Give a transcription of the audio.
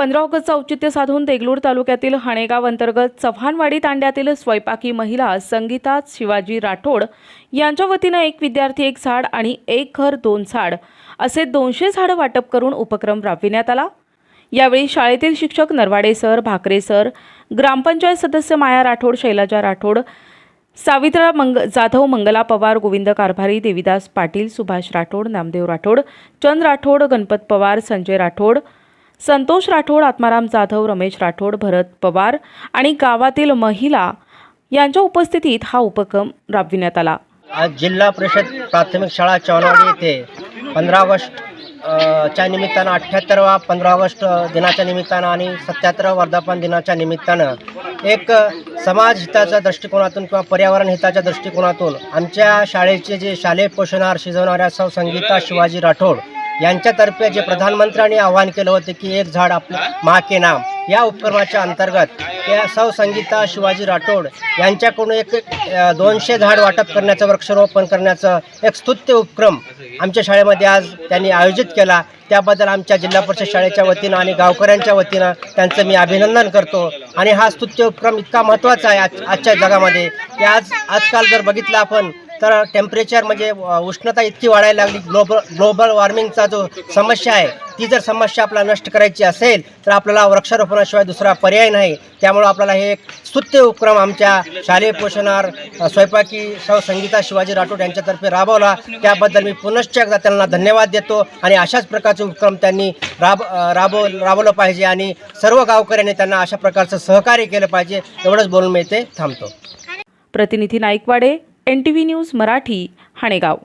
पंधरा ऑगस्टचं औचित्य साधून देगलूर तालुक्यातील हाणेगाव अंतर्गत चव्हाणवाडी तांड्यातील स्वयंपाकी महिला संगीता शिवाजी राठोड यांच्या वतीनं एक विद्यार्थी एक झाड आणि एक घर दोन झाड असे दोनशे झाडं वाटप करून उपक्रम राबविण्यात आला. यावेळी शाळेतील शिक्षक नरवाडे सर भाकरे सर ग्रामपंचायत सदस्य माया राठोड शैलाजा राठोड सावित्रा मंग जाधव मंगला पवार गोविंद कारभारी देविदास पाटील सुभाष राठोड नामदेव राठोड चंद राठोड गणपत पवार संजय राठोड संतोष राठोड आत्माराम जाधव रमेश राठोड भरत पवार आणि गावातील महिला यांच्या उपस्थितीत हा उपक्रम राबविण्यात आला. आज जिल्हा परिषद प्राथमिक शाळा चव्हाणवाडी येथे पंधरा ऑगस्ट च्या निमित्तानं अठ्ठ्याहत्तरवा पंधरा ऑगस्ट दिनाच्या निमित्तानं आणि सत्याहत्तर वर्धापन दिनाच्या निमित्तानं एक समाज हिताच्या दृष्टिकोनातून किंवा पर्यावरण हिताच्या दृष्टिकोनातून आमच्या शाळेचे जे शालेय पोषणाहार शिजवणाऱ्या सौ संगीता शिवाजी राठोड यांच्यातर्फे जे प्रधानमंत्र्यांनी आवाहन केलं होतं की एक झाड आपले मा के नाम या उपक्रमाच्या अंतर्गत त्या सौ संगीता शिवाजी राठोड यांच्याकडून एक दोनशे झाड वाटप करण्याचं वृक्षारोपण करण्याचं एक स्तुत्य उपक्रम आमच्या शाळेमध्ये आज त्यांनी आयोजित केला. त्याबद्दल आमच्या जिल्हा परिषद शाळेच्या वतीनं आणि गावकऱ्यांच्या वतीनं त्यांचं मी अभिनंदन करतो. आणि हा स्तुत्य उपक्रम इतका महत्त्वाचा आहे आज आजच्या जगामध्ये की आज आजकाल जर बघितलं आपण तर टेम्परेचर म्हणजे उष्णता इतकी वाढायला लागली ग्लोबल ग्लोबल वॉर्मिंगचा जो समस्या आहे ती जर समस्या आपल्याला नष्ट करायची असेल तर आपल्याला वृक्षारोपणाशिवाय दुसरा पर्याय नाही. त्यामुळं आपल्याला हे एक स्तुत्य उपक्रम आमच्या शालेय पोषणार स्वयंपाकी सौ संगीता शिवाजी राठोड यांच्यातर्फे राबवला. त्याबद्दल मी पुनश्च एकदा त्यांना धन्यवाद देतो आणि अशाच प्रकारचे उपक्रम त्यांनी राब राबव राबवलं पाहिजे आणि सर्व गावकऱ्यांनी त्यांना अशा प्रकारचं सहकार्य केलं पाहिजे. एवढंच बोलून मी ते थांबतो. प्रतिनिधी Naikwade N T V news Marathi Hanegaon.